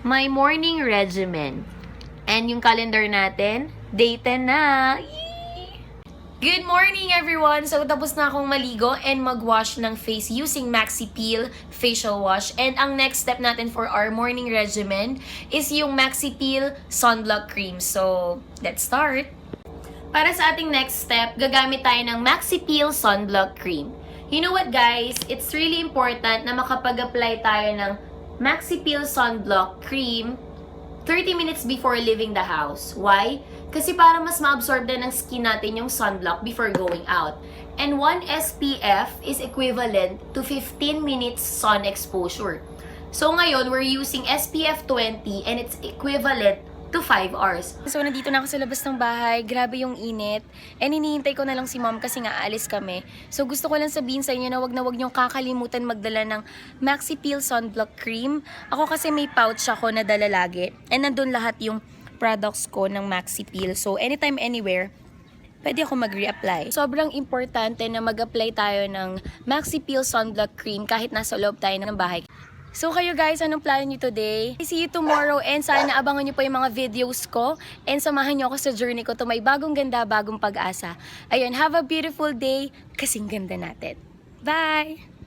my morning regimen. And yung calendar natin, day 10 na. Yee! Good morning everyone! So tapos na akong maligo and mag-wash ng face using Maxi Peel facial wash. And ang next step natin for our morning regimen is yung Maxi Peel sunblock cream. So let's start! Para sa ating next step, gagamit tayo ng Maxi Peel Sunblock Cream. You know what guys? It's really important na makapag-apply tayo ng Maxi Peel Sunblock Cream 30 minutes before leaving the house. Why? Kasi para mas ma-absorb na ng skin natin yung sunblock before going out. And 1 SPF is equivalent to 15 minutes sun exposure. So ngayon, we're using SPF 20 and it's equivalent to 5 hours. So, nandito na ako sa labas ng bahay. Grabe yung init. And hinihintay ko na lang si mom kasi nga aalis kami. So, gusto ko lang sabihin sa inyo na wag na wag niyong kakalimutan magdala ng Maxi Peel Sunblock Cream. Ako kasi may pouch ako na dala lagi. And nandun lahat yung products ko ng Maxi Peel. So, anytime, anywhere, pwede ako mag-reapply. Sobrang importante na mag-apply tayo ng Maxi Peel Sunblock Cream kahit nasa loob tayo ng bahay. So kayo guys, anong plano nyo today? See you tomorrow and sana abangan nyo po yung mga videos ko and samahan nyo ako sa journey ko to may bagong ganda, bagong pag-asa. Ayun, have a beautiful day kasing ganda natin. Bye!